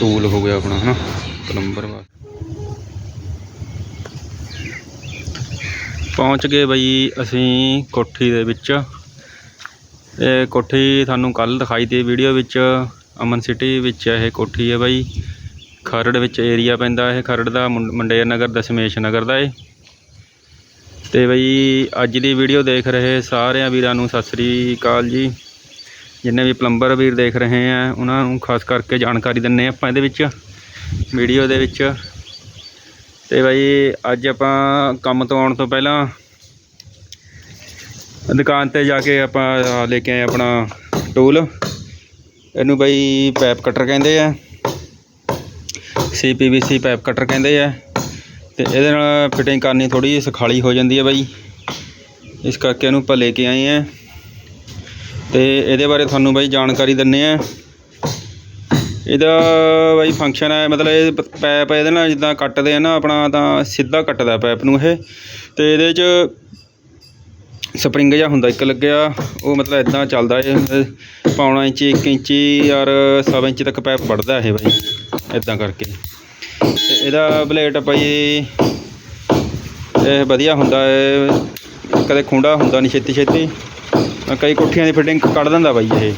Tool ਹੋ ਗਿਆ ਆਪਣਾ, ਹਨਾ? ਪਲੰਬਰ ਵਾ ਪਹੁੰਚ ਗਏ ਬਈ ਅਸੀਂ ਕੋਠੀ ਦੇ ਵਿੱਚ। ਇਹ ਕੋਠੀ ਤੁਹਾਨੂੰ ਕੱਲ ਦਿਖਾਈ ਤੀ ਵੀਡੀਓ ਵਿੱਚ। ਅਮਨ ਸਿਟੀ ਵਿੱਚ ਇਹ ਕੋਠੀ ਹੈ ਬਾਈ। ਖਰੜ ਵਿੱਚ ਏਰੀਆ ਪੈਂਦਾ ਇਹ, ਖਰੜ ਦਾ ਮੁੰ- ਮੰਡੇਰ ਨਗਰ, ਦਸ਼ਮੇਸ਼ ਨਗਰ ਦਾ ਏ ਤੇ ਬਈ ਅੱਜ ਦੀ ਵੀਡੀਓ ਦੇਖ ਰਹੇ ਸਾਰਿਆਂ ਵੀਰਾਂ ਨੂੰ ਸਤਿ ਸ੍ਰੀ ਅਕਾਲ ਜੀ। ਜਿੰਨੇ ਵੀ ਪਲੰਬਰ ਵੀਰ ਦੇਖ ਰਹੇ ਆ, ਉਹਨਾਂ ਨੂੰ ਖਾਸ ਕਰਕੇ ਜਾਣਕਾਰੀ ਦਿੰਨੇ ਆਪਾਂ ਇਹਦੇ ਵਿੱਚ, ਵੀਡੀਓ ਦੇ ਵਿੱਚ। ਤੇ ਬਾਈ, ਅੱਜ ਆਪਾਂ ਕੰਮ ਤੋਂ ਆਉਣ ਤੋਂ ਪਹਿਲਾਂ ਦੁਕਾਨ ਤੇ ਜਾ ਕੇ ਆਪਾਂ ਲੈ ਕੇ ਆਏ ਆਪਣਾ ਟੂਲ। ਇਹਨੂੰ ਬਈ ਪਾਈਪ ਕਟਰ ਕਹਿੰਦੇ ਆ। ਸੀਪੀਵੀਸੀ ਪਾਈਪ ਕਟਰ ਕਹਿੰਦੇ ਆ। ਤੇ ਇਹਦੇ ਨਾਲ ਫਿਟਿੰਗ ਕਰਨੀ ਥੋੜੀ ਸਖਾਲੀ ਹੋ ਜਾਂਦੀ ਹੈ ਬਾਈ। ਇਸ ਕਰਕੇ ਇਹਨੂੰ ਆਪਾਂ ਲੈ ਕੇ ਆਏ ਆ। ਤੇ ਇਹਦੇ ਬਾਰੇ ਤੁਹਾਨੂੰ ਬਾਈ ਜਾਣਕਾਰੀ ਦਿੰਨੇ ਆ। ਇਹਦਾ ਬਾਈ ਫੰਕਸ਼ਨ ਹੈ, ਮਤਲਬ ਇਹ ਪੈਪ ਇਹਦੇ ਨਾਲ ਜਿੱਦਾਂ ਕੱਟਦੇ ਆ ਨਾ, ਆਪਣਾ ਤਾਂ ਸਿੱਧਾ ਕੱਟਦਾ ਪੈਪ ਨੂੰ ਇਹ। ਤੇ ਇਹਦੇ 'ਚ ਸਪਰਿੰਗ ਜਿਹਾ ਹੁੰਦਾ, ਇੱਕ ਲੱਗਿਆ, ਉਹ ਮਤਲਬ ਇਦਾਂ ਚੱਲਦਾ ਇਹ। ਪੌਣਾ ਇੰਚੀ 1 ਇੰਚੀ ਔਰ ਸਵਾ ਇੰਚੀ ਤੱਕ ਪੈਪ ਵੱਢਦਾ ਇਹ ਬਾਈ ਇਦਾਂ ਕਰਕੇ। ਤੇ ਇਹਦਾ ਬਲੇਟ ਭਾਈ ਇਹ ਵਧੀਆ ਹੁੰਦਾ ਹੈ ਕਦੇ ਖੁੰਡਾ ਹੁੰਦਾ ਨਹੀਂ ਛੇਤੀ ਛੇਤੀ ਕਈ ਕੋਠੀਆਂ ਦੀ ਫਿਟਿੰਗ ਕੱਢ ਦਿੰਦਾ ਬਾਈ ਇਹ।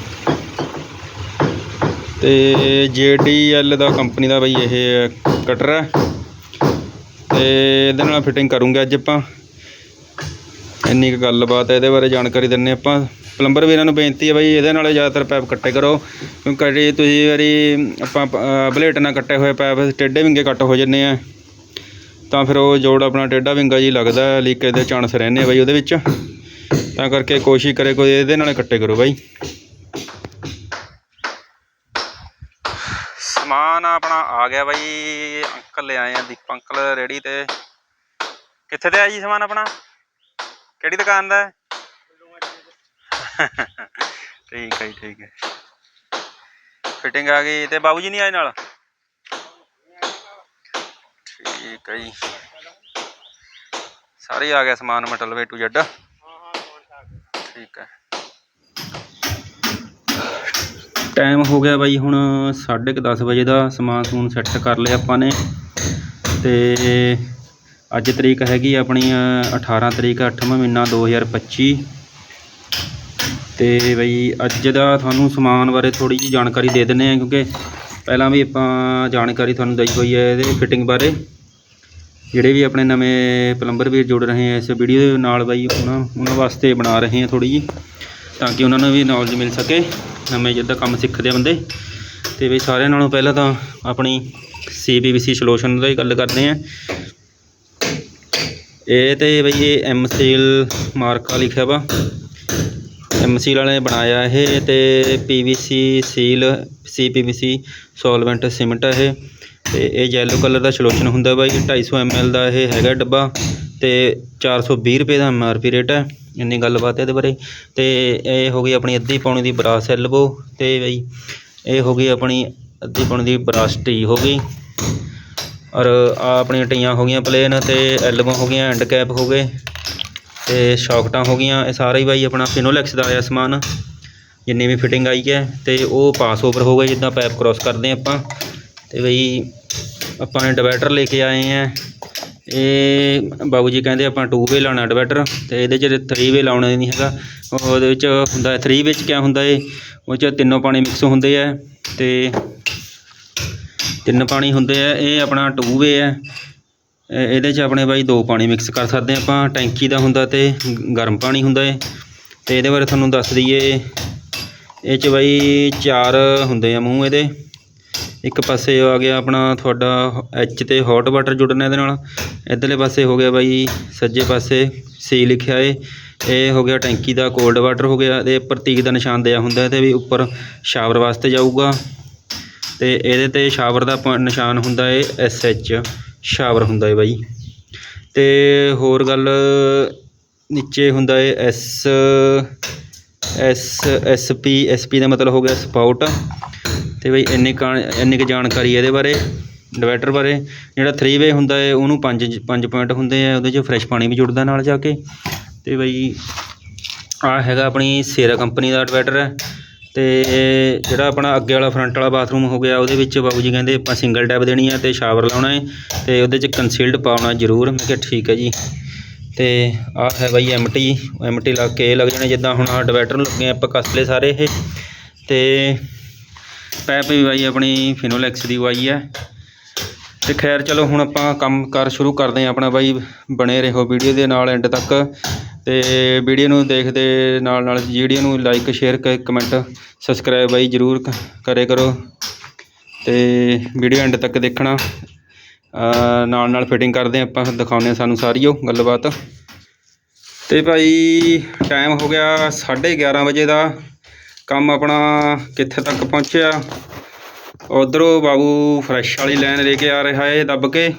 ਤੇ JDL ਦਾ ਕੰਪਨੀ ਦਾ ਬਾਈ ਇਹ ਕਟਰ ਹੈ। ਤੇ ਇਹਦੇ ਨਾਲ ਫਿਟਿੰਗ ਕਰੂੰਗੇ ਅੱਜ ਆਪਾਂ। ਇੰਨੀ ਕੁ ਗੱਲਬਾਤ ਹੈ ਇਹਦੇ ਬਾਰੇ ਜਾਣਕਾਰੀ ਦਿੰਨੇ ਆਪਾਂ। ਪਲੰਬਰ ਵੀਰਾਂ ਨੂੰ ਬੇਨਤੀ ਹੈ ਬਾਈ ਇਹਦੇ ਨਾਲ ਜ਼ਿਆਦਾਤਰ ਪੈਪ ਕੱਟੇ ਕਰੋ। ਕਿਉਂਕਿ ਕਈ ਤੁਸੀਂ ਵਾਰੀ ਆਪਾਂ ਅ, ਬਲੇਟ ਨਾਲ ਕੱਟੇ ਹੋਏ ਪੈਪ ਟੇਢੇ ਵਿੰਗੇ ਕੱਟ ਹੋ ਜੰਨੇ ਆ। ਤਾਂ ਫਿਰ ਉਹ ਜੋੜ ਆਪਣਾ ਟੇਢਾ ਵਿੰਗਾ ਜੀ ਲੱਗਦਾ ਲੀਕੇਜ ਦੇ ਚਾਂਸ ਰਹਿੰਦੇ ਆ ਬਾਈ ਉਹਦੇ ਵਿੱਚ। ਤਾਂ ਕਰਕੇ ਕੋਸ਼ਿਸ਼ ਕਰੇ ਕੋਈ ਇਹਦੇ ਨਾਲ ਇਕੱਠੇ ਕਰੋ ਬਾਈ। ਸਮਾਨ ਆਪਣਾ ਆ ਗਿਆ ਬਾਈ, ਅੰਕਲ ਲੈ ਆਏ ਆ ਦੀਪ, ਅੰਕਲ ਰੇੜੀ ਤੇ। ਕਿੱਥੇ ਤੇ ਆ ਜੀ ਸਮਾਨ ਆਪਣਾ? ਕਿਹੜੀ ਦੁਕਾਨ ਦਾ? ਹੈ? ਠੀਕ ਹੈ ਜੀ, ਠੀਕ ਹੈ। ਫਿਟਿੰਗ ਆ ਗਈ ਤੇ ਬਾਬੂ ਜੀ ਨਹੀਂ ਆਏ ਨਾਲ? ਠੀਕ ਹੈ ਜੀ। ਸਾਰੇ ਆ ਗਿਆ ਸਮਾਨ ਮਟਲ ਵੇ ਟੂ ਜੱਡ। ਠੀਕ ਹੈ। ਟਾਈਮ ਹੋ ਗਿਆ ਬਾਈ ਹੁਣ 10:30 ਵਜੇ ਦਾ ਸਮਾਨ ਸਮੂਨ ਸੈੱਟ ਕਰ ਲਿਆ ਆਪਾਂ ਨੇ। ਤੇ ਅੱਜ ਤਰੀਕ ਹੈਗੀ ਆਪਣੀ ਅ, 18 ਤਰੀਕ 8ਵਾਂ ਮਹੀਨਾ 2025 ਤੇ ਬਈ ਅੱਜ ਦਾ ਤੁਹਾਨੂੰ ਸਮਾਨ ਬਾਰੇ ਥੋੜੀ ਜਿਹੀ ਜਾਣਕਾਰੀ ਦੇ ਦਿੰਨੇ ਆ ਕਿਉਂਕਿ ਪਹਿਲਾਂ ਵੀ ਆਪਾਂ ਜਾਣਕਾਰੀ ਤੁਹਾਨੂੰ ਦਈ ਹੋਈ ਹੈ ਇਹਦੇ ਫਿਟਿੰਗ ਬਾਰੇ। ਜਿਹੜੇ ਵੀ ਆਪਣੇ ਨਵੇਂ ਪਲੰਬਰ ਵੀਰ ਜੁੜ ਰਹੇ ਆ ਇਸ ਵੀਡੀਓ ਦੇ ਨਾਲ ਬਾਈ ਉਹਨਾਂ ਉਹਨਾਂ ਵਾਸਤੇ ਬਣਾ ਰਹੇ ਆ ਥੋੜੀ ਜਿਹੀ, ਤਾਂ ਕਿ ਉਹਨਾਂ ਨੂੰ ਵੀ ਨੌਲੇਜ ਮਿਲ ਸਕੇ, ਨਵੇਂ ਜਿੱਦਾਂ ਕੰਮ ਸਿੱਖਦੇ ਆ ਬੰਦੇ। ਤੇ ਬਈ ਸਾਰਿਆਂ ਨਾਲੋਂ ਪਹਿਲਾਂ ਤਾਂ ਆਪਣੀ ਸੀਪੀਵੀਸੀ ਸੋਲੂਸ਼ਨ ਦੀ ਗੱਲ ਕਰਦੇ ਆ। ਇਹ ਤੇ ਬਈ ਇਹ ਐਮ ਸੀਲ ਮਾਰਕਾ ਲਿਖਿਆ ਵਾ। ਐਮ ਸੀਲ ਵਾਲੇ ਬਣਾਇਆ ਇਹ ਤੇ ਪੀਵੀਸੀ ਸੀਲ ਸੀਪੀਵੀਸੀ ਸੋਲਵੈਂਟ ਸੀਮੈਂਟ ਹੈ ਇਹ। ਤੇ ਇਹ ਯੈਲੋ ਕਲਰ ਦਾ ਸੋਲੂਸ਼ਨ ਹੁੰਦਾ ਬਾਈ 250 ml ਦਾ ਇਹ ਹੈਗਾ ਡੱਬਾ ਤੇ 420 ਰੁਪਏ ਦਾ ਐਮਆਰਪੀ ਰੇਟ ਹੈ, ਇੰਨੀ ਗੱਲਬਾਤ ਹੈ ਇਹਦੇ ਬਾਰੇ। ਤੇ ਇਹ ਹੋ ਗਈ ਆਪਣੀ ਅੱਧੀ ਪੌਣੀ ਦੀ ਬਰਾਸ ਐਲਬੋ ਤੇ ਬਾਈ, ਇਹ ਹੋ ਗਈ ਆਪਣੀ ਅੱਧੀ ਪੌਣੀ ਦੀ ਬਰਾਸ ਟੀ ਹੋ ਗਈ। ਔਰ ਆ ਆਪਣੀਆਂ ਟੀਆਂ ਹੋ ਗਈਆਂ ਪਲੇਨ ਤੇ ਐਲਬੋ ਹੋ ਗਈਆਂ ਐਂਡ ਕੈਪ ਹੋ ਗਏ। ਤੇ ਸ਼ੌਕਟਾਂ ਹੋ ਗਈਆਂ, ਇਹ ਸਾਰਾ ਹੀ ਬਾਈ ਆਪਣਾ ਫਿਨੋਲੈਕਸ ਦਾ ਆਇਆ ਸਮਾਨ। ਜਿੰਨੀ ਵੀ ਫਿਟਿੰਗ ਆਈ ਹੈ ਤੇ ਉਹ ਪਾਸ ਓਵਰ ਹੋ ਗਏ ਜਿੱਦਾਂ ਪਾਈਪ ਕ੍ਰੋਸ ਕਰਦੇ ਹਾਂ ਆਪਾਂ। ਤੇ ਬਈ ਆਪਾਂ ਨੇ ਡਿਵਾਈਡਰ ਲੈ ਕੇ ਆਏ ਆ। ਇਹ ਬਾਬੂ ਜੀ ਕਹਿੰਦੇ ਆਪਾਂ 2 ਵੇ ਲਾਉਣਾ ਡਿਵਾਈਡਰ ਤੇ ਇਹਦੇ 'ਚ 3 ਵੇ ਲਾਉਣਾ ਨਹੀਂ ਹੈਗਾ। ਉਹਦੇ ਵਿੱਚ ਹੁੰਦਾ 3 ਵਿੱਚ ਕਿਆ ਹੁੰਦਾ ਏ? ਉਹ 'ਚ ਤਿੰਨੋਂ ਪਾਣੀ ਮਿਕਸ ਹੁੰਦੇ ਆ, ਤੇ ਤਿੰਨ ਪਾਣੀ ਹੁੰਦੇ ਆ, ਇਹ ਆਪਣਾ 2 ਵੇ ਹੈ ਇਹਦੇ 'ਚ ਆਪਣੇ ਬਾਈ ਦੋ ਪਾਣੀ ਮਿਕਸ ਕਰ ਸਕਦੇ ਆਪਾਂ। ਟੈਂਕੀ ਦਾ ਹੁੰਦਾ ਤੇ ਗ- ਗਰਮ ਪਾਣੀ ਹੁੰਦਾ ਏ। ਤੇ ਇਹਦੇ ਬਾਰੇ ਤੁਹਾਨੂੰ ਦੱਸ ਦਈਏ, ਇਹ 'ਚ ਬਾਈ ਚਾਰ ਹੁੰਦੇ ਆ ਮੂੰਹ ਇਹਦੇ। ਇੱਕ ਪਾਸੇ ਆ ਗਿਆ ਆਪਣਾ ਤੁਹਾਡਾ ਐਚ ਤੇ ਹੌਟ ਵਾਟਰ ਜੁੜਨਾ ਇਹਦੇ ਨਾਲ। ਇਧਰਲੇ ਪਾਸੇ ਹੋ ਗਿਆ ਬਾਈ, ਸੱਜੇ ਪਾਸੇ ਸੀ ਲਿਖਿਆ ਏ। ਇਹ ਹੋ ਗਿਆ ਟੈਂਕੀ ਦਾ ਕੋਲਡ ਵਾਟਰ ਹੋ ਗਿਆ ਇਹਦੇ ਪ੍ਰਤੀਕ ਦਾ ਨਿਸ਼ਾਨ ਦਿਆ ਹੁੰਦਾ ਤੇ ਵੀ ਉੱਪਰ ਸ਼ਾਵਰ ਵਾਸਤੇ ਜਾਊਗਾ। ਤੇ ਇਹਦੇ ਤੇ ਸ਼ਾਵਰ ਦਾ ਪ- ਨਿਸ਼ਾਨ ਹੁੰਦਾ ਏ ਐਸ ਐਚ ਸ਼ਾਵਰ ਹੁੰਦਾ ਏ ਬਾਈ। ਤੇ ਹੋਰ ਗੱਲ ਨੀਚੇ ਹੁੰਦਾ ਏ S S S P S P ਦਾ ਮਤਲਬ ਹੋ ਗਿਆ ਸਪਾਊਟ। ਅਤੇ ਬਈ ਇੰਨੀ ਕਾ ਇੰਨੀ ਕੁ ਜਾਣਕਾਰੀ ਇਹਦੇ ਬਾਰੇ ਡਿਵਾਈਡਰ ਬਾਰੇ, ਜਿਹੜਾ ਥਰੀ ਵੇ ਹੁੰਦਾ ਹੈ, ਉਹਨੂੰ ਪੰਜ ਪੰਜ ਪੁਆਇੰਟ ਹੁੰਦੇ ਆ, ਉਹਦੇ 'ਚ ਫਰੈਸ਼ ਪਾਣੀ ਵੀ ਜੁੜਦਾ ਨਾਲ ਜਾ ਕੇ। ਅਤੇ ਬਈ ਆਹ ਹੈਗਾ ਆਪਣੀ ਸੇਰਾ ਕੰਪਨੀ ਦਾ ਡਿਵਾਈਡਰ ਹੈ ਅਤੇ ਜਿਹੜਾ ਆਪਣਾ ਅੱਗੇ ਵਾਲਾ ਫਰੰਟ ਵਾਲਾ ਬਾਥਰੂਮ ਹੋ ਗਿਆ, ਉਹਦੇ ਵਿੱਚ ਬਾਬੂ ਜੀ ਕਹਿੰਦੇ ਆਪਾਂ ਸਿੰਗਲ ਟੈਪ ਦੇਣੀ ਆ ਅਤੇ ਸ਼ਾਵਰ ਲਾਉਣਾ ਹੈ ਅਤੇ ਉਹਦੇ 'ਚ ਕੰਸੀਲਡ ਪਾਉਣਾ ਜ਼ਰੂਰ, ਮੈਂ ਕਿਹਾ ਠੀਕ ਹੈ ਜੀ। ਅਤੇ ਆਹ ਹੈ ਬਾਈ ਐਮਟੀ ਐਮਟੀ ਲੱਗ ਕੇ ਇਹ ਲੱਗ ਜਾਣੇ, ਜਿੱਦਾਂ ਹੁਣ ਆਹ ਡਿਵਾਈਡਰ ਨੂੰ ਲੱਗੇ ਆਪਾਂ ਕੱਸ ਸਾਰੇ ਇਹ। ਅਤੇ ਪੈਪ ਵੀ ਬਾਈ ਆਪਣੀ ਫਿਨੋਲੈਕਸ ਦੀ ਵਾਈ ਹੈ। ਤੇ ਖੈਰ ਚਲੋ ਹੁਣ ਆਪਾਂ ਕੰਮ ਕਰ ਸ਼ੁਰੂ ਕਰਦੇ ਹਾਂ ਆਪਣਾ ਬਾਈ ਬਣੇ ਰਹੋ ਵੀਡੀਓ ਦੇ ਨਾਲ ਐਂਡ ਤੱਕ। ਤੇ ਵੀਡੀਓ ਨੂੰ ਦੇਖਦੇ ਨਾਲ ਨਾਲ ਵੀਡੀਓ ਨੂੰ ਲਾਈਕ ਸ਼ੇਅਰ ਕਮੈਂਟ ਸਬਸਕ੍ਰਾਈਬ ਬਾਈ ਜਰੂਰ ਕਰੇ ਕਰੋ। ਤੇ ਵੀਡੀਓ ਐਂਡ ਤੱਕ ਦੇਖਣਾ। ਨਾਲ ਨਾਲ ਫਿਟਿੰਗ ਕਰਦੇ ਹਾਂ ਆਪਾਂ, ਦਿਖਾਉਂਦੇ ਹਾਂ ਸਾਨੂੰ ਸਾਰੀ ਉਹ ਗੱਲਬਾਤ। ਤੇ ਭਾਈ ਟਾਈਮ ਹੋ ਗਿਆ 11:30 ਵਜੇ ਦਾ। ਕੰਮ ਆਪਣਾ ਕਿੱਥੇ ਤੱਕ ਪਹੁੰਚਿਆ? ਉਧਰੋਂ ਬਾਬੂ ਫਰੈਸ਼ ਵਾਲੀ ਲਾਈਨ ਲੈ ਕੇ ਆ ਰਿਹਾ ਹੈ ਦੱਬ ਕੇ।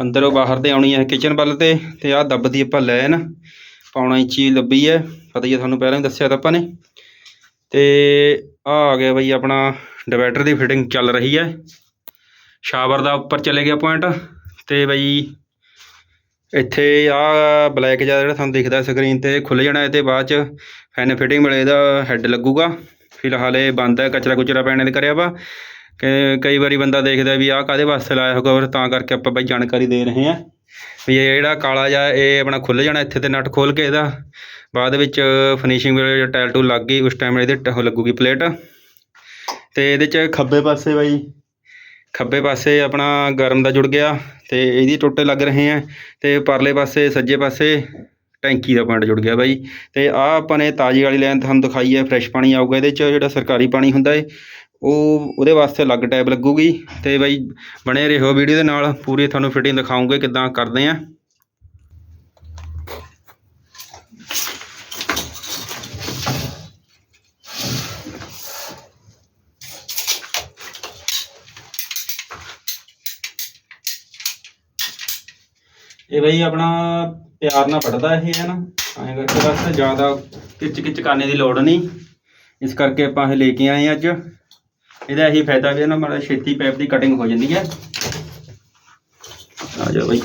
ਅੰਦਰੋਂ ਬਾਹਰ ਤੇ ਆਉਣੀ ਹੈ ਕਿਚਨ ਵੱਲ ਤੇ ਤੇ ਆਹ ਦੱਬਦੀ ਆਪਾਂ ਲਾਈਨ ਪੌਣਾ ਇੰਚੀ ਲੱਭੀ ਹੈ। ਪਤਾ ਹੀ ਹੈ ਤੁਹਾਨੂੰ ਪਹਿਲਾਂ ਹੀ ਦੱਸਿਆ ਤਾਂ ਆਪਾਂ ਨੇ। ਤੇ ਆ ਆ ਗਿਆ ਬਈ ਆਪਣਾ ਡਿਵਾਈਡਰ ਦੀ ਫਿਟਿੰਗ ਚੱਲ ਰਹੀ ਹੈ। ਸ਼ਾਵਰ ਦਾ ਉੱਪਰ ਚਲੇ ਗਿਆ ਪੁਆਇੰਟ ਤੇ ਬਈ ਇੱਥੇ ਆਹ ਬਲੈਕ ਜਿਹਾ ਜਿਹੜਾ ਤੁਹਾਨੂੰ ਦਿਖਦਾ ਸਕਰੀਨ ਤੇ ਖੁੱਲ ਜਾਣਾ ਇਹ ਤੇ ਬਾਅਦ ਚ ਫੈਨ ਫਿਟਿੰਗ ਵੇਲੇ ਇਹਦਾ ਹੈੱਡ ਲੱਗੂਗਾ। ਫਿਲਹਾਲ ਇਹ ਬੰਦ ਹੈ, ਕਚਰਾ ਕੁਚਰਾ ਪੈਣੇ ਦੇ ਕਰਿਆ ਵਾ। ਕਿ ਕਈ ਵਾਰੀ ਬੰਦਾ ਦੇਖਦਾ ਵੀ ਆਹ ਕਾਦੇ ਵਾਸਤੇ ਲਾਇਆ ਹੋਗਾ ਔਰ ਤਾਂ ਕਰਕੇ ਆਪਾਂ ਬਾਈ ਜਾਣਕਾਰੀ ਦੇ ਰਹੇ ਹਾਂ। ਵੀ ਇਹ ਜਿਹੜਾ ਕਾਲਾ ਜਿਹਾ, ਇਹ ਆਪਣਾ ਖੁੱਲ ਜਾਣਾ ਇੱਥੇ ਤੇ ਨਟ ਖੋਲ ਕੇ ਇਹਦਾ। ਬਾਅਦ ਵਿੱਚ ਫਿਨਿਸ਼ਿੰਗ ਵੇਲੇ ਟਾਇਲ ਟੂ ਲੱਗ ਗਈ, ਉਸ ਟਾਈਮ ਇਹਦੇ ਟ- ਉਹ ਲੱਗੂਗੀ ਪਲੇਟ ਤੇ ਇਹਦੇ ਚ ਖੱਬੇ ਪਾਸੇ ਬਾਈ ਖੱਬੇ ਪਾਸੇ ਆਪਣਾ ਗਰਮ ਦਾ ਜੁੜ ਗਿਆ ਤੇ ਇਹਦੀ ਟੁੱਟੇ ਲੱਗ ਰਹੇ ਆ ਤੇ ਪਰਲੇ ਪਾਸੇ, ਸੱਜੇ ਪਾਸੇ ਟੈਂਕੀ ਦਾ ਪੁਆਇੰਟ ਜੁੜ ਗਿਆ ਬਾਈ। ਤੇ ਆਹ ਆਪਾਂ ਨੇ ਤਾਜੀ ਵਾਲੀ ਲਾਈਨ ਤੁਹਾਨੂੰ ਦਿਖਾਈ ਹੈ, ਫਰੈਸ਼ ਪਾਣੀ ਆਊਗਾ, ਇਹਦੇ ਚ ਜਿਹੜਾ ਸਰਕਾਰੀ ਪਾਣੀ ਹੁੰਦਾ ਏ, ਉਹ ਉਹਦੇ ਵਾਸਤੇ ਅਲੱਗ ਟੈਬ ਲੱਗੂਗੀ। ਤੇ ਬਾਈ ਬਣੇ ਰਹੋ ਵੀਡੀਓ ਦੇ ਨਾਲ, ਪੂਰੀ ਤੁਹਾਨੂੰ ਫਿਟਿੰਗ ਦਿਖਾਉਂਗੇ ਕਿੱਦਾਂ ਕਰਦੇ ਆ। ਇਹ ਬਈ ਆਪਣਾ ਪਿਆਰ ਨਾਲ ਪੜਦਾ ਇਹ, ਹੈ ਨਾ? ਐਂ ਕਰਕੇ ਬਸ ਜ਼ਿਆਦਾ ਕਿਚ ਕਿਚ ਕਰਨੇ ਦੀ ਲੋੜ ਨਹੀਂ। ਇਸ ਕਰਕੇ ਆਪਾਂ ਇਹ ਲੈ ਕੇ ਆਏ ਹਾਂ ਅੱਜ। ਇਹਦਾ ਇਹੀ ਫਾਇਦਾ ਵੀ ਇਹ ਨਾ, ਮਾੜਾ ਛੇਤੀ ਪਾਈਪ ਦੀ ਕਟਿੰਗ ਹੋ ਜਾਂਦੀ ਹੈ। ਆ ਜਾਓ ਬਈ।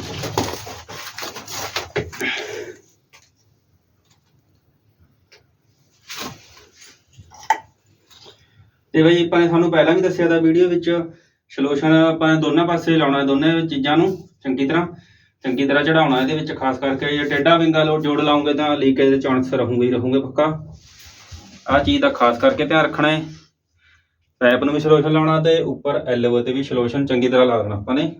ਤੇ ਬਈ ਆਪਾਂ ਨੇ ਤੁਹਾਨੂੰ ਪਹਿਲਾਂ ਵੀ ਦੱਸਿਆ ਤਾਂ ਵੀਡੀਓ ਵਿੱਚ, ਸੋਲੂਸ਼ਨ ਆਪਾਂ ਨੇ ਦੋਨਾਂ ਪਾਸੇ ਲਾਉਣਾ, ਦੋਨੇ ਚੀਜ਼ਾਂ ਨੂੰ, ਚੰਗੀ ਤਰ੍ਹਾਂ। ਚੰਗੀ ਤਰ੍ਹਾਂ ਚੜਾਉਣਾ ਇਹਦੇ ਵਿੱਚ, ਖਾਸ ਕਰਕੇ ਜੇ ਟੇਢਾ ਵਿੰਗਾ ਲੋ ਜੋੜ ਲਾਉਂਗੇ ਤਾਂ ਲੀਕੇਜ ਦੇ ਚਾਂਸ ਰਹੂਗੇ ਹੀ ਰਹੂਗੇ ਪੱਕਾ। ਆਹ ਚੀਜ਼ ਦਾ ਖਾਸ ਕਰਕੇ ਧਿਆਨ ਰੱਖਣਾ ਹੈ। ਪਾਈਪ ਨੂੰ ਵੀ ਸੋਲੂਸ਼ਨ ਲਾਉਣਾ ਤੇ ਉੱਪਰ ਐਲਵੋ ਤੇ ਵੀ ਸਲੋਸ਼ਨ ਚੰਗੀ ਤਰ੍ਹਾਂ ਲਾ ਦੇਣਾ ਆਪਾਂ ਨੇ।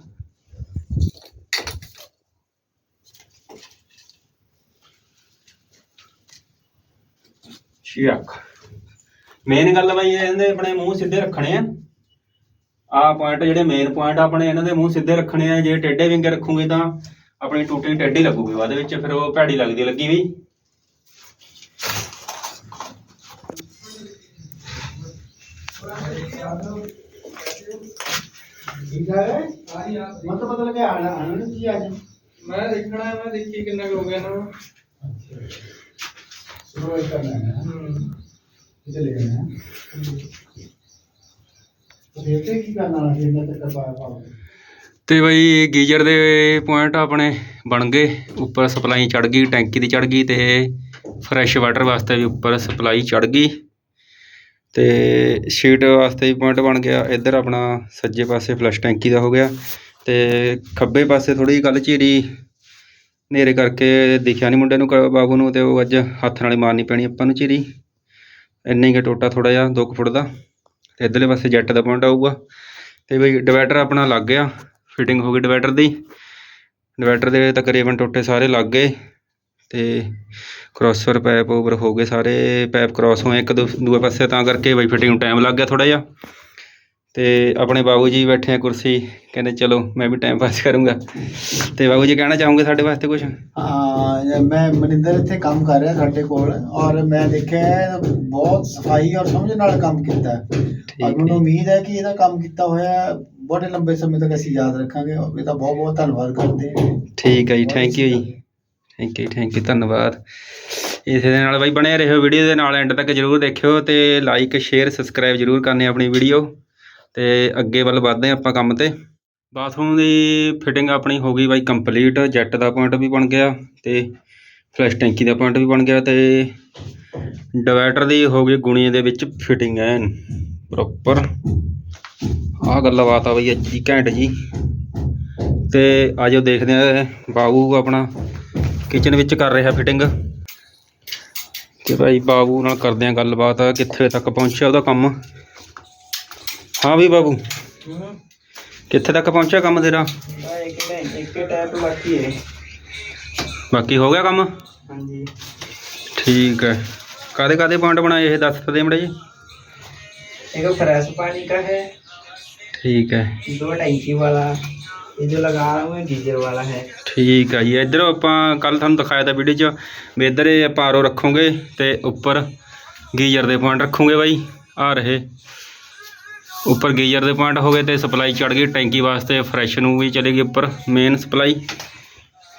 ਸ਼ਿਆਕ ਮੇਨ ਗੱਲ ਬਾਈ ਇਹਦੇ ਆਪਣੇ ਮੂੰਹ ਸਿੱਧੇ ਰੱਖਣੇ ਆ। ਆਹ ਪੁਆਇੰਟ ਜਿਹੜੇ ਮੇਨ ਪੁਆਇੰਟ ਆਪਣੇ ਇਹਨਾਂ ਦੇ ਮੂੰਹ ਸਿੱਧੇ ਰੱਖਣੇ ਆ ਜੇ ਟੇਢੇ ਵਿੰਗੇ ਰੱਖੋਗੇ ਤਾਂ ਆਪਣੀ ਟੂਟੀ ਟੇਢੀ ਲੱਗੂਗੀ ਬਾਅਦ ਵਿੱਚ ਫਿਰ ਉਹ ਭੈੜੀ ਲੱਗਦੀ ਲੱਗੀ ਵੀ। ਠੀਕ ਹੈ ਮਤਲਬ ਬਦਲ ਕੇ ਆਣਾ ਆਣਾ ਨਹੀਂ ਕੀ ਅੱਜ ਮੈਂ ਦੇਖਣਾ ਹੈ, ਮੈਂ ਦੇਖੀ ਕਿੰਨਾ ਕੁ ਹੋ ਗਿਆ ਨਾ। ਸ਼ੁਰੂ ਕਰਨਾ ਹੈ। ਕਿਤੇ ਲੈ ਜਾਣਾ तो ਦੇਖਦੇ ਕੀ ਕਰਨਾ ਹੈ ਇਹਨਾਂ ਤੇ ਕਰਵਾ ਪਾਉਂਗੇ ਤੇ ਬਈ ਗੀਜ਼ਰ ਦੇ ਪੁਆਇੰਟ ਆਪਣੇ ਬਣ ਗਏ, ਉੱਪਰ ਸਪਲਾਈ ਚੜ ਗਈ, ਟੈਂਕੀ ਦੀ ਚੜ ਗਈ ਤੇ ਫਰੈਸ਼ ਵਾਟਰ ਵਾਸਤੇ ਵੀ ਉੱਪਰ ਸਪਲਾਈ ਚੜ ਗਈ। ਤੇ ਸ਼ੀਟ ਵਾਸਤੇ ਵੀ ਪੁਆਇੰਟ ਬਣ ਗਿਆ, ਇੱਧਰ ਆਪਣਾ ਸੱਜੇ ਪਾਸੇ ਫਲਸ਼ ਟੈਂਕੀ ਦਾ ਹੋ ਗਿਆ। ਤੇ ਖੱਬੇ ਪਾਸੇ ਥੋੜੀ ਜਿਹੀ ਗੱਲ ਝੀਰੀ ਹਨੇਰੇ ਕਰਕੇ ਦਿਖਿਆ ਨਹੀਂ ਮੁੰਡੇ ਨੂੰ ਬਾਬੂ ਨੂੰ ਤੇ ਉਹ ਅੱਜ ਹੱਥ ਨਾਲ ਹੀ ਮਾਰਨੀ ਪੈਣੀ ਆਪਾਂ ਨੂੰ ਝੀਰੀ। ਇੰਨਾ ਹੀ ਟੋਟਾ ਥੋੜਾ ਜਿਹਾ 2 ਫੁੱਟ ਦਾ। ਤੇ ਇੱਧਰਲੇ ਪਾਸੇ ਜੈਟ ਦਾ ਪੁਆਇੰਟ ਆਊਗਾ। ਤੇ ਬਈ ਡਿਵਾਈਡਰ ਆਪਣਾ ਲੱਗ ਗਿਆ ਫਿਟਿੰਗ ਹੋ ਗਈ ਡਿਵਾਈਡਰ ਦੀ। ਡਿਵਾਈਡਰ ਦੇ ਤਕਰੀਬਨ ਟੋਟੇ ਸਾਰੇ ਲੱਗ ਗਏ ਤੇ ਕ੍ਰੋਸਰ ਪੈਪ ਓਵਰ ਹੋ ਗਏ ਸਾਰੇ। ਪੈਪ ਕ੍ਰਾਸ ਹੋਏ ਇੱਕ ਦੂ- ਦੂਏ ਪਾਸੇ ਤਾਂ ਕਰਕੇ ਬਈ ਫਿਟਿੰਗ ਨੂੰ ਟਾਈਮ ਲੱਗ ਗਿਆ ਥੋੜਾ ਜਿਹਾ। ਤੇ ਆਪਣੇ ਬਾਬੂ ਜੀ ਬੈਠੇ ਆ ਕੁਰਸੀ ਕਹਿੰਦੇ ਚਲੋ ਮੈਂ ਵੀ ਟਾਈਮ ਪਾਸ ਕਰੂੰਗਾ। ਤੇ ਬਾਬੂ ਜੀ ਕਹਿਣਾ ਚਾਹੋਗੇ ਸਾਡੇ ਵਾਸਤੇ ਕੁਝ ਹਾਂ ਮੈਂ ਮਨਿੰਦਰ ਇੱਥੇ ਕੰਮ ਕਰ ਰਿਹਾ ਸਾਡੇ ਕੋਲ ਔਰ ਮੈਂ ਦੇਖਿਆ ਬਹੁਤ ਸਫ਼ਾਈ ਔਰ ਸਮਝ ਨਾਲ ਕੰਮ ਕੀਤਾ ਔਰ ਮੈਨੂੰ। ਉਮੀਦ ਹੈ ਕਿ ਇਹਦਾ ਕੰਮ ਕੀਤਾ ਹੋਇਆ ਬੜੇ ਲੰਬੇ ਸਮੇਂ ਤੱਕ ਅਸੀਂ ਯਾਦ ਰੱਖਾਂਗੇ। ਔਰ ਇਹਦਾ ਬਹੁਤ ਬਹੁਤ ਧੰਨਵਾਦ ਕਰਦੇ ਹਾਂ। ਠੀਕ ਹੈ ਜੀ ਥੈਂਕ ਯੂ ਜੀ। ਥੈਂਕ ਯੂ ਥੈਂਕ ਯੂ ਧੰਨਵਾਦ। ਇਸੇ ਦੇ ਨਾਲ ਬਾਈ ਬਣੇ ਰਹੋ ਵੀਡੀਓ ਦੇ ਨਾਲ ਐਂਡ ਤੱਕ ਜਰੂਰ ਦੇਖਿਓ ਤੇ ਲਾਈਕ ਸ਼ੇਅਰ ਸਬਸਕ੍ਰਾਈਬ ਜਰੂਰ ਕਰਨੀ ਆਪਣੀ ਵੀਡੀਓ ਅਤੇ ਅੱਗੇ ਵੱਲ ਵਧਦੇ ਹਾਂ ਆਪਾਂ ਕੰਮ ਤੇ। ਬਾਥਰੂਮ ਦੀ ਫਿਟਿੰਗ ਆਪਣੀ ਹੋ ਗਈ ਬਾਈ ਕੰਪਲੀਟ, ਜੈੱਟ ਦਾ ਪੁਆਇੰਟ ਵੀ ਬਣ ਗਿਆ ਅਤੇ ਫਲੈਸ਼ ਟੈਂਕੀ ਦਾ ਪੁਆਇੰਟ ਵੀ ਬਣ ਗਿਆ ਅਤੇ ਡਿਵਾਈਡਰ ਦੀ ਹੋ ਗਈ ਗੁਣੀ ਦੇ ਵਿੱਚ ਫਿਟਿੰਗ ਐਨ ਪ੍ਰੋਪਰ। ਆਹ ਗੱਲਬਾਤ ਆ ਬਈ ਅੱਜ ਦੀ ਘੈਂਟ ਜੀ। ਤੇ ਆਜੋ ਦੇਖਦੇ ਆ ਬਾਬੂ ਆਪਣਾ ਕਿਚਨ ਵਿੱਚ ਕਰ ਰਿਹਾ ਫਿਟਿੰਗ। ਤੇ ਭਾਈ ਬਾਬੂ ਨਾਲ ਕਰਦੇ ਆ ਗੱਲਬਾਤ, ਕਿੱਥੇ ਤੱਕ ਪਹੁੰਚਿਆ ਉਹਦਾ ਕੰਮ। ਹਾਂ ਵੀ ਬਾਬੂ ਕਿੱਥੇ ਤੱਕ ਪਹੁੰਚਿਆ ਕੰਮ ਤੇਰਾ ਇੱਕ ਇੱਕ ਟੈਪ ਬਾਕੀ ਹੈ ਬਾਕੀ ਹੋ ਗਿਆ ਕੰਮ ਹਾਂਜੀ ਠੀਕ ਹੈ ਕਾਦੇ ਕਾਦੇ ਪੁਆਇੰਟ ਬਣਾਏ ਇਹ ਦੱਸ ਦੇ ਮੜੇ ਜੀ एक फ्रेश पानी का है ਠੀਕ ਹੈ दो टैंकी वाला ये जो लगा रहा हूँ गीजर वाला है ਠੀਕ ਹੈ ਜੀ ਇੱਧਰ ਆਪਾਂ ਕੱਲ ਤੁਹਾਨੂੰ ਦਿਖਾਇਆ ਤਾਂ ਵੀਡੀਓ 'ਚ ਵੀ ਇੱਧਰ ਇਹ ਆਪਾਂ ਆਰੋ ਰੱਖੋਗੇ ਤੇ ਉੱਪਰ ਗੀਜ਼ਰ ਦੇ ਪੁਆਇੰਟ ਰੱਖੋਗੇ ਬਾਈ ਆ ਰਹੇ ਉੱਪਰ ਗੀਜ਼ਰ ਦੇ ਪੁਆਇੰਟ ਹੋ ਗਏ ਤੇ ਸਪਲਾਈ ਚੜ ਗਈ ਟੈਂਕੀ ਵਾਸਤੇ ਫਰੈਸ਼ ਨੂੰ ਵੀ ਚਲੇ ਗਈ ਉੱਪਰ ਮੇਨ ਸਪਲਾਈ।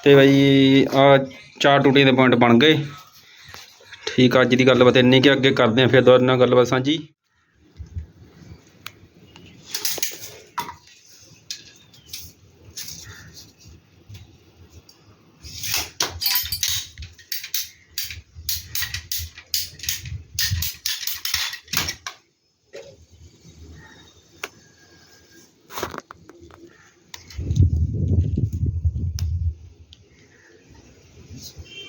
ਤੇ ਬਾਈ ਆ ਚਾਰ ਟੂਟੀਆਂ ਦੇ ਪੁਆਇੰਟ ਬਣ ਗਏ। ਠੀਕ ਆ, ਅੱਜ ਦੀ ਗੱਲਬਾਤ ਇੰਨੀ ਕਿ ਅੱਗੇ ਕਰਦੇ ਆ ਫਿਰ ਦੁਬਾਰਾ ਨਾਲ ਗੱਲਬਾਤ ਸਾਂਝੀ। Jesus.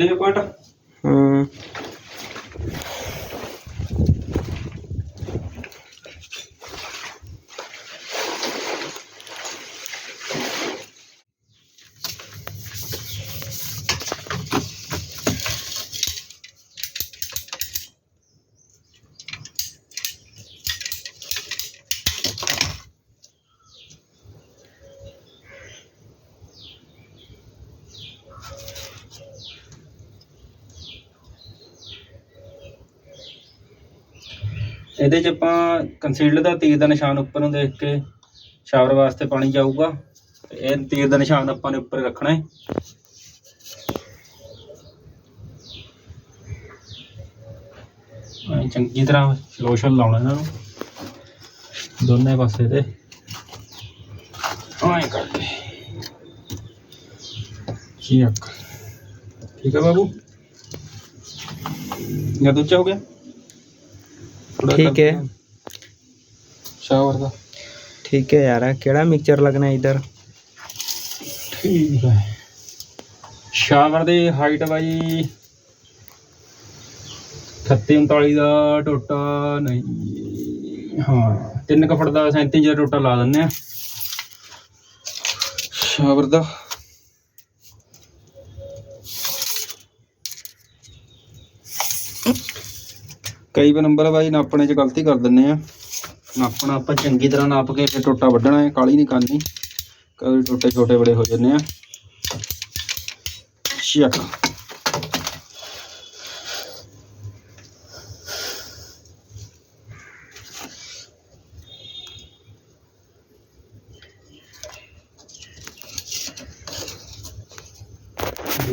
ਸਿੱਧੇ ਜਿਹੇ ਇਹਦੇ 'ਚ ਆਪਾਂ ਕੰਸੀਲਡ ਦਾ ਤੀਰ ਦਾ ਨਿਸ਼ਾਨ ਉੱਪਰ ਨੂੰ ਦੇਖ ਕੇ ਸ਼ਾਵਰ ਵਾਸਤੇ ਪਾਣੀ ਜਾਊਗਾ। ਤੇ ਇਹ ਤੀਰ ਦਾ ਨਿਸ਼ਾਨ ਆਪਾਂ ਨੇ ਉੱਪਰ ਰੱਖਣਾ ਹੈ। ਚੰਗੀ ਤਰ੍ਹਾਂ ਲੋਸ਼ਨ ਲਾਉਣਾ ਇਹਨਾਂ ਨੂੰ। ਦੋਨੇ ਪਾਸੇ ਤੇ। ਐਂ ਕਰਕੇ। ਚੀਕ ਠੀਕ ਹੈ ਬਾਬੂ? ਜਾਂ ਦੂਜਾ ਹੋ ਗਿਆ? ठीक है। ਕਰ- ਸ਼ਾਵਰ ਦਾ ठीक है यार केड़ा मिक्सचर लगना है इधर ਠੀਕ ਹੈ ਸ਼ਾਵਰ ਦੀ ਹਾਈਟ ਬਾਈ 38 39 ਦਾ ਟੋਟਾ ਨਹੀਂ ਹਾਂ 3 ਕੁ ਫੁੱਟ ਦਾ 37 ਇੰਚ ਦਾ ਟੋਟਾ ਲਾ ਦਿੰਦੇ ਆ ਸ਼ਾਵਰ ਦਾ ਕਈ ਵਾਰ ਨੰਬਰ ਬਾਈ ਨਾਪਣੇ 'ਚ ਗਲਤੀ ਕਰ ਦਿੰਦੇ ਆ। ਨਾਪਣਾ ਆਪਾਂ ਚੰਗੀ ਤਰ੍ਹਾਂ ਨਾਪ ਕੇ ਫਿਰ ਟੋਟਾ ਵੱਢਣਾ ਹੈ, ਕਾਲੀ ਨਹੀਂ ਕਰਨੀ। ਕਦੇ ਟੋਟੇ ਛੋਟੇ ਬੜੇ ਹੋ ਜਾਂਦੇ ਆ। ਸ਼ਿਕ।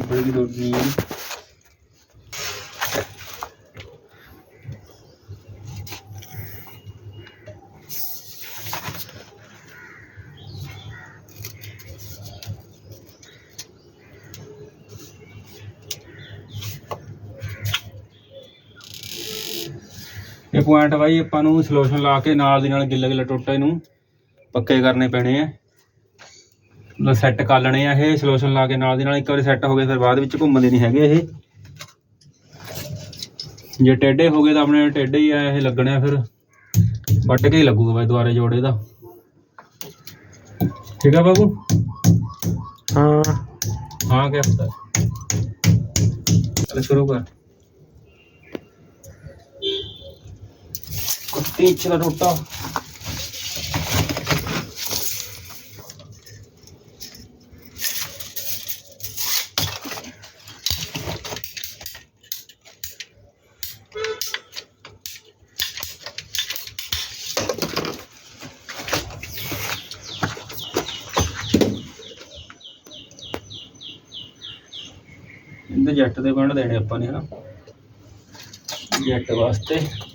ਬੜੀ ਲੋੜ ਨਹੀਂ ਹੈ। ਪੁਆਇੰਟ ਬਾਈ ਆਪਾਂ ਨੂੰ ਸੋਲੂਸ਼ਨ ਲਾ ਕੇ ਨਾਲ ਦੀ ਨਾਲ ਗਿੱਲੇ ਗਿੱਲੇ ਟੋਟੇ ਨੂੰ ਪੱਕੇ ਕਰਨੇ ਪੈਣੇ ਆ। ਲੋ ਸੈੱਟ ਕਰ ਲੈਣੇ ਆ ਇਹ ਸੋਲੂਸ਼ਨ ਲਾ ਕੇ ਨਾਲ ਦੀ ਨਾਲ ਇੱਕ ਵਾਰੀ ਸੈੱਟ ਹੋ ਗਏ ਫਿਰ ਬਾਅਦ ਵਿੱਚ ਘੁੰਮਦੇ ਨਹੀਂ ਹੈਗੇ ਇਹ। ਜੇ ਟੇਢੇ ਹੋ ਗਏ ਤਾਂ ਆਪਣੇ ਟੇਢੇ ਹੀ ਆ ਇਹ ਲੱਗਣੇ ਆ ਫਿਰ। ਵੱਟ ਕੇ ਹੀ ਲੱਗੂਗਾ ਬਾਈ ਦੁਆਰੇ ਜੋੜੇ ਦਾ। ਠੀਕ ਆ ਬਾਬੂ? हाँ ਹਾਂ ਕਿਆ ਪਤਾ। ਚਲ ਸ਼ੁਰੂ ਕਰ। ਟੀਚ ਦਾ ਟੋਟਾ। ਇਹਦੇ ਜੱਟ ਦੇ ਬਣ ਦੇਣੇ ਆਪਾਂ ਨੇ ਹਨਾ। ਜੱਟ ਵਾਸਤੇ।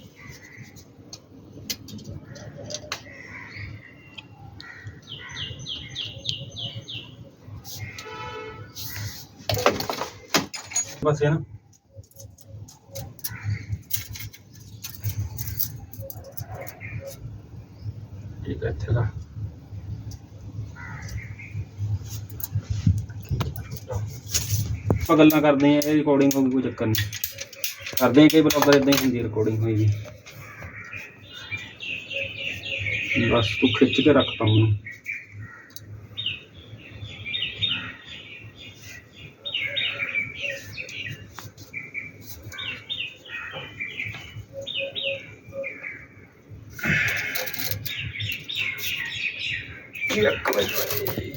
ਬਸ ਇਹ ਨਾ ਠੀਕ ਇੱਥੇ ਦਾ। ਆਪਾਂ ਗੱਲਾਂ ਕਰਦੇ ਆ ਇਹ ਰਿਕਾਰਡਿੰਗ ਹੋ ਕੋਈ ਚੱਕਰ ਨਹੀਂ। ਕਰਦੇ ਆ ਕਈ ਬਰਾਬਰ ਇਦਾਂ ਹੀ ਹੁੰਦੀ ਰਿਕਾਰਡਿੰਗ ਹੋਈ ਵੀ। ਬਸ ਤੂੰ ਖਿੱਚ ਕੇ ਰੱਖ ਤਾ ਮੈਨੂੰ ਇੱਕ ਵਜੇ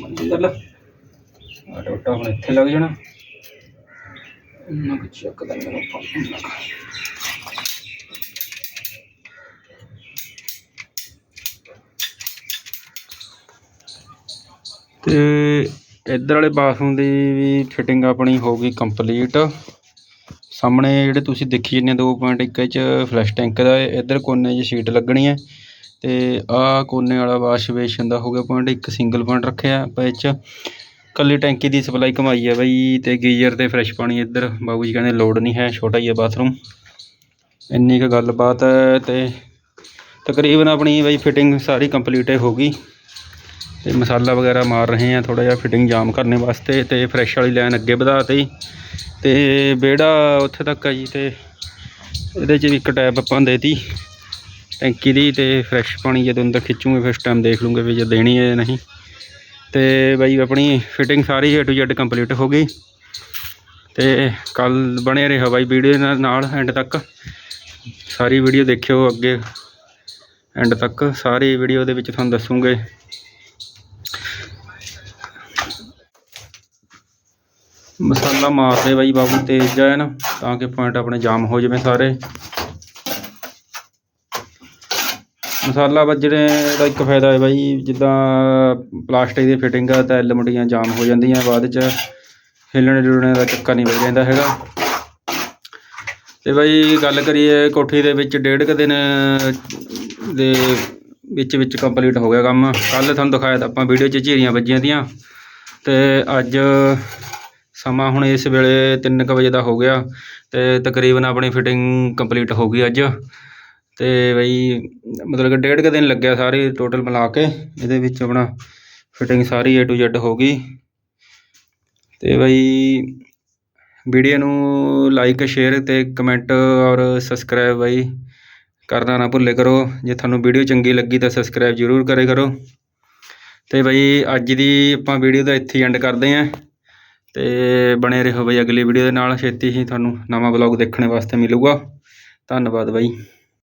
ਮੰਦਰ ਲਾ ਆ ਟੋਟਾ ਹੁਣ ਇੱਥੇ ਲੱਗ ਜਾਣਾ। ਇੰਨਾ ਕੁ ਚੱਕ ਦਾ ਮੈਨੂੰ ਪੰਨ ਲਗਾ ਤੇ ਇੱਧਰ ਵਾਲੇ ਬਾਥਰੂਮ ਦੀ ਵੀ ਫਿਟਿੰਗ ਆਪਣੀ ਹੋ ਗਈ ਕੰਪਲੀਟ ਸਾਹਮਣੇ ਜਿਹੜੇ ਤੁਸੀਂ ਦੇਖੀ ਜਾਂਦੇ 2.1 ਇੰਚ ਫਲੈਸ਼ ਟੈਂਕ ਦਾ ਹੈ ਇੱਧਰ ਕੋਨੇ 'ਚ ਸ਼ੀਟ ਲੱਗਣੀ ਹੈ। ਤੇ ਆਹ ਕੋਨੇ ਵਾਲਾ ਵਾਸ਼ ਬੇਸ਼ਨ ਦਾ ਹੋ ਗਿਆ ਪੁਆਇੰਟ ਇੱਕ ਸਿੰਗਲ ਪੁਆਇੰਟ ਰੱਖਿਆ ਆਪਾਂ ਇਹ 'ਚ। ਕੱਲੀ ਟੈਂਕੀ ਦੀ ਸਪਲਾਈ ਕਮਾਈ ਹੈ ਬਈ ਤੇ ਗੀਜ਼ਰ ਤੇ ਫਰੈਸ਼ ਪਾਣੀ ਇੱਧਰ। ਬਾਬੂ ਜੀ ਕਹਿੰਦੇ ਲੋਡ ਨਹੀਂ ਹੈ, ਛੋਟਾ ਹੀ ਹੈ ਬਾਥਰੂਮ ਇੰਨੀ ਕੁ ਗੱਲਬਾਤ ਹੈ ਤੇ ਤਕਰੀਬਨ ਆਪਣੀ ਬਈ ਫਿਟਿੰਗ ਸਾਰੀ ਕੰਪਲੀਟ ਹੋ ਗਈ। ਤੇ ਮਸਾਲਾ ਵਗੈਰਾ ਮਾਰ ਰਹੇ ਆ ਥੋੜਾ ਜਿਹਾ ਫਿਟਿੰਗ ਜਾਮ ਕਰਨੇ ਵਾਸਤੇ ਤੇ ਫਰੈਸ਼ ਵਾਲੀ ਲਾਈਨ ਅੱਗੇ ਵਧਾ ਤੀ। ਤੇ ਵਿਹੜਾ ਉੱਥੇ ਤੱਕ ਆ ਜੀ ਤੇ ਇਹਦੇ 'ਚ ਵੀ ਇੱਕ ਟੈਪ ਆਪਾਂ ਦੇਤੀ ਟੈਂਕੀ ਦੀ ਤੇ ਫਰੈਸ਼ ਪਾਣੀ ਜਦੋਂ ਅੰਦਰ ਖਿੱਚੂਗੇ, ਫਿਰ ਉਸ ਟਾਈਮ ਦੇਖ ਲੂੰਗੇ ਵੀ ਜੇ ਦੇਣੀ ਹੈ ਜਾਂ ਨਹੀਂ। ਤੇ ਬਾਈ ਆਪਣੀ ਫਿਟਿੰਗ ਸਾਰੀ ਏ ਟੂ ਜ਼ੈਡ ਕੰਪਲੀਟ ਹੋ ਗਈ। ਤੇ ਕੱਲ ਬਣੇ ਰਿਹਾ ਬਾਈ ਵੀਡੀਓ ਨਾਲ ਐਂਡ ਤੱਕ। ਸਾਰੀ ਵੀਡੀਓ ਦੇਖਿਓ ਅੱਗੇ। ਐਂਡ ਤੱਕ ਸਾਰੀ ਵੀਡੀਓ ਦੇ ਵਿੱਚ ਤੁਹਾਨੂੰ ਦੱਸੂਗੇ। ਮਸਾਲਾ ਮਾਰਦੇ ਬਾਈ ਬਾਬੂ ਤੇਜ਼ ਜਾਏ ਨਾ, ਤਾਂ ਕਿ ਪੁਆਇੰਟ ਆਪਣੇ ਜਾਮ ਹੋ ਜਾਵੇ ਸਾਰੇ। ਮਸਾਲਾ ਵੱਜਣੇ ਦਾ ਇੱਕ ਫਾਇਦਾ ਹੈ ਬਾਈ, ਜਿੱਦਾਂ ਪਲਾਸਟਿਕ ਦੀ ਫਿਟਿੰਗ ਆ ਤਾਂ ਐਲਮਟੀਆਂ ਜਾਮ ਹੋ ਜਾਂਦੀਆਂ, ਬਾਅਦ ਚ ਹਿੱਲਣੇ ਜੁਲਣੇ ਦਾ ਚੱਕਰ ਨਹੀਂ ਵੱਜ ਜਾਂਦਾ ਹੈਗਾ। ਤੇ ਬਾਈ ਗੱਲ ਕਰੀਏ ਕੋਠੀ ਦੇ ਵਿੱਚ ਡੇਢ ਕੁ ਦਿਨ ਦੇ ਵਿੱਚ ਵਿੱਚ ਕੰਪਲੀਟ ਹੋ ਗਿਆ ਕੰਮ। ਕੱਲ ਤੁਹਾਨੂੰ ਦਿਖਾਇਆ ਤਾਂ ਆਪਾਂ ਵੀਡੀਓ 'ਚ ਝੀਰੀਆਂ ਵੱਜੀਆਂ ਦੀਆਂ ਤੇ ਅੱਜ ਸਮਾਂ ਹੁਣ ਇਸ ਵੇਲੇ 3:00 ਵਜੇ ਦਾ ਹੋ ਗਿਆ ਤੇ ਤਕਰੀਬਨ ਆਪਣੀ ਫਿਟਿੰਗ ਕੰਪਲੀਟ ਹੋ ਗਈ ਅੱਜ। ਅਤੇ ਬਈ ਮਤਲਬ ਕਿ ਡੇਢ ਕੁ ਦਿਨ ਲੱਗਿਆ ਸਾਰੇ ਟੋਟਲ ਮਿਲਾ ਕੇ, ਇਹਦੇ ਵਿੱਚ ਆਪਣਾ ਫਿਟਿੰਗ ਸਾਰੀ ਏ ਟੂ ਜ਼ੈਡ ਹੋ ਗਈ। ਅਤੇ ਬਈ ਵੀਡੀਓ ਨੂੰ ਲਾਈਕ ਸ਼ੇਅਰ ਅਤੇ ਕਮੈਂਟ ਔਰ ਸਬਸਕ੍ਰਾਈਬ ਬਈ ਕਰਨਾ ਨਾ ਭੁੱਲੇ ਕਰੋ। ਜੇ ਤੁਹਾਨੂੰ ਵੀਡੀਓ ਚੰਗੀ ਲੱਗੀ ਤਾਂ ਸਬਸਕ੍ਰਾਈਬ ਜ਼ਰੂਰ ਕਰੇ ਕਰੋ। ਤੇ ਬਈ ਅੱਜ ਦੀ ਆਪਾਂ ਵੀਡੀਓ ਦਾ ਇੱਥੇ ਐਂਡ ਕਰਦੇ ਆਂ। ਤੇ ਬਣੇ ਰਹੋ ਬਈ ਅਗਲੀ ਵੀਡੀਓ ਦੇ ਨਾਲ। ਛੇਤੀ ਹੀ ਤੁਹਾਨੂੰ ਨਵਾਂ ਵਲੌਗ ਦੇਖਣ ਵਾਸਤੇ ਮਿਲੂਗਾ। ਧੰਨਵਾਦ ਬਾਈ।